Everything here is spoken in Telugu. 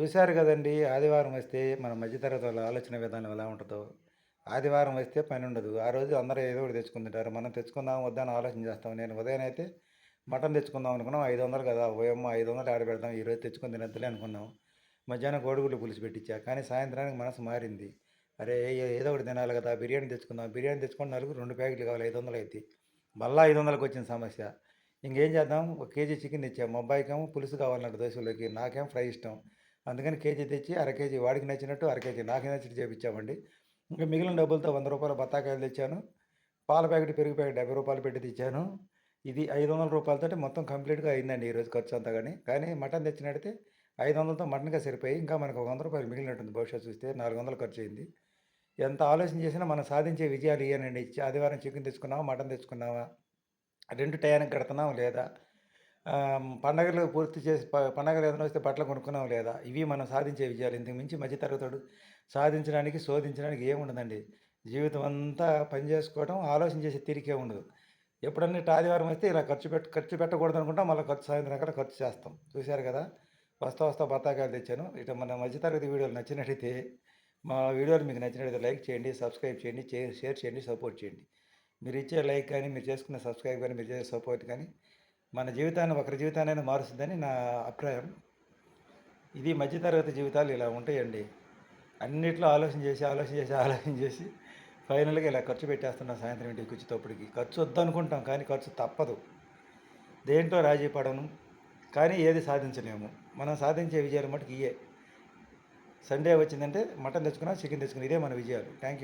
చూశారు కదండి ఆదివారం వస్తే మన మధ్యతరగతి వాళ్ళ ఆలోచన విధానం ఎలా ఉంటుందో. ఆదివారం వస్తే పని ఉండదు. ఆ రోజు అందరూ ఏదో ఒకటి తెచ్చుకుంటుంటారు మనం తెచ్చుకుందాం వద్దని ఆలోచన చేస్తాం. నేను ఉదయం అయితే మటన్ తెచ్చుకుందాం అనుకున్నాం. ఐదు వందలు కదా పోయమ్మ ఐదు వందలు ఆడ పెడదాం ఈరోజు తెచ్చుకొని తినద్దులే అనుకున్నాం. మధ్యాహ్నం కోడిగుడ్లు పులుసు పెట్టించా కానీ సాయంత్రానికి మనసు మారింది. అరే ఏదో ఒకటి తినాలి కదా బిర్యానీ తెచ్చుకుందాం. బిర్యానీ తెచ్చుకొని నలుగురు రెండు ప్యాకెట్లు కావాలి ఐదు వందలు అయితే మళ్ళీ ఐదు వందలకు వచ్చిన సమస్య. ఇంకేం చేద్దాం? ఒక కేజీ చికెన్ తెచ్చాం. మా అబ్బాయికేమో పులుసు కావాలన్నట్టు దోశలోకి. నాకేం ఫ్రై ఇష్టం. అందుకని కేజీ తెచ్చి అర కేజీ వాడికి నచ్చినట్టు అర కేజీ నాకు నచ్చినట్టు చేపించామండి ఇంకా మిగిలిన డబ్బులతో వంద రూపాయల బత్తాకాయలు తెచ్చాను. పాల ప్యాకెట్ పెరుగు ప్యాకెట్ డెబ్బై రూపాయలు పెట్టి తెచ్చాను. ఇది ఐదు వందల రూపాయలతో మొత్తం కంప్లీట్గా అయిందండి ఈరోజు ఖర్చు అంతా కానీ కానీ మటన్ తెచ్చినట్టయితే ఐదు వందలతో మటన్గా సరిపోయి ఇంకా మనకు ఒక వంద రూపాయలు మిగిలినట్టుంది భవిష్యత్తు చూస్తే నాలుగు వందలు ఖర్చు అయింది. ఎంత ఆలోచన చేసినా మనం సాధించే విజయాలు ఇవ్వనండి ఆదివారం చికెన్ తెచ్చుకున్నావా మటన్ తెచ్చుకున్నావా రెండు టయానికి కడుతున్నాం లేదా పండగలు పూర్తి చేసి ప- పండగలు ఏదైనా వస్తే బట్టలు కొనుక్కున్నాం లేదా? ఇవి మనం సాధించే విజయాలు. ఇంతకు మించి మధ్యతరగతుడు సాధించడానికి శోధించడానికి ఏముండదండి. జీవితం అంతా పని చేసుకోవడం ఆలోచన చేసే తీరికే ఉండదు. ఎప్పుడన్నీ ఆదివారం వస్తే ఇలా ఖర్చు పెట్ట ఖర్చు పెట్టకూడదు అనుకుంటాం మళ్ళీ ఖర్చు సాయంత్రం అక్కడ ఖర్చు చేస్తాం. చూశారు కదా? వస్తా వస్తా బత్తాకాయలు తెచ్చాను. ఇటు మన మధ్యతరగతి వీడియోలు నచ్చినట్టయితే మా వీడియోలు మీకు నచ్చినట్టయితే లైక్ చేయండి సబ్స్క్రైబ్ చేయండి షేర్ చేయండి సపోర్ట్ చేయండి. మీరు ఇచ్చే లైక్ కానీ మీరు చేసుకున్న సబ్స్క్రైబ్ కానీ మీరు చేసే సపోర్ట్ కానీ మన జీవితాన్ని ఒకరి జీవితాన్ని మారుస్తుందని నా అభిప్రాయం. ఇది మధ్యతరగతి జీవితాలు ఇలా ఉంటాయండి. అన్నిట్లో ఆలోచన చేసి ఆలోచన చేసి ఆలోచన చేసి ఫైనల్గా ఇలా ఖర్చు పెట్టేస్తున్నాం సాయంత్రం ఇంటికి వచ్చేటప్పటికి ఖర్చు వద్దనుకుంటాం కానీ ఖర్చు తప్పదు. దేంట్లో రాజీ పడను కానీ ఏది సాధించలేము. మనం సాధించే విజయాలు మటుకు ఇయే. సండే వచ్చిందంటే మటన్ తెచ్చుకున్నా చికెన్ తెచ్చుకున్నా ఇదే మన విజయాలు. Thank you